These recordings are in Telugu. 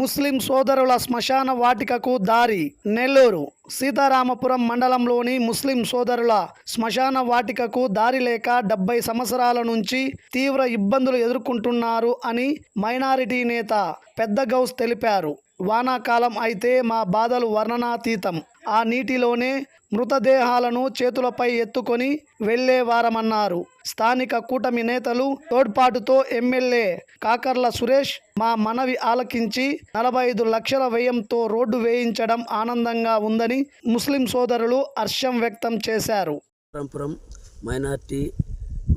ముస్లిం సోదరుల శ్మశాన వాటికకు దారి నెల్లూరు. సీతారామపురం మండలంలోని ముస్లిం సోదరుల శ్మశాన వాటికకు దారి లేక డెబ్బై సంవత్సరాల నుంచి తీవ్ర ఇబ్బందులు ఎదుర్కొంటున్నారు అని మైనారిటీ నేత పెద్ద గౌస్ తెలిపారు. వానాకాలం అయితే మా బాధలు వర్ణనాతీతం. ఆ నీటిలోనే మృతదేహాలను చేతులపై ఎత్తుకొని వెళ్ళేవారమన్నారు స్థానిక కూటమి నేతలు తోడ్పాటుతో ఎమ్మెల్యే కాకర్ల సురేష్ మా మనవి ఆలకించి నలభై ఐదు లక్షల వ్యయంతో రోడ్డు వేయించడం ఆనందంగా ఉందని ముస్లిం సోదరులు హర్షం వ్యక్తం చేశారు. మైనార్టీ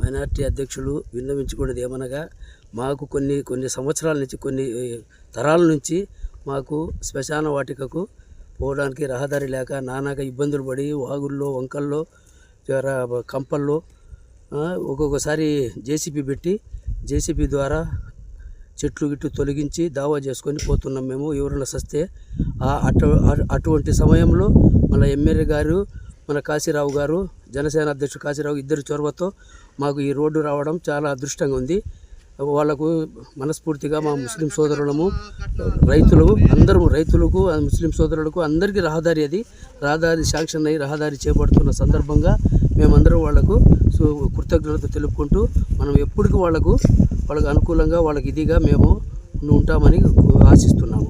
మైనార్టీ అధ్యక్షులు విన్నవించుకున్నది ఏమనగా మాకు కొన్ని కొన్ని సంవత్సరాల నుంచి కొన్ని తరాల నుంచి మాకు శ్మశాన వాటికకు పోవడానికి రహదారి లేక నానాక ఇబ్బందులు పడి వాగుల్లో వంకల్లో కంపల్లో ఒక్కొక్కసారి జేసీబీ పెట్టి జేసీబీ ద్వారా చెట్లు గిట్లు తొలగించి దావా చేసుకొని పోతున్నాం మేము. ఎవరైనా సస్తే ఆ అటు అటు- అటువంటి సమయంలో మన ఎమ్మెల్యే గారు మన కాశీరావు గారు జనసేన అధ్యక్షుడు కాశీరావు ఇద్దరు చొరవతో మాకు ఈ రోడ్డు రావడం చాలా అదృష్టంగా ఉంది. వాళ్ళకు మనస్ఫూర్తిగా మా ముస్లిం సోదరులము రైతులు అందరూ రైతులకు ముస్లిం సోదరులకు అందరికీ రహదారి అది. రహదారి శాంక్షన్ అయ్యి రహదారి చేపడుతున్న సందర్భంగా మేమందరం వాళ్ళకు సు- కృతజ్ఞత తెలుపుకుంటూ మనం ఎప్పటికీ వాళ్ళకు వాళ్ళకు అనుకూలంగా వాళ్ళకి ఇదిగా మేము ఉంటామని ఆశిస్తున్నాము.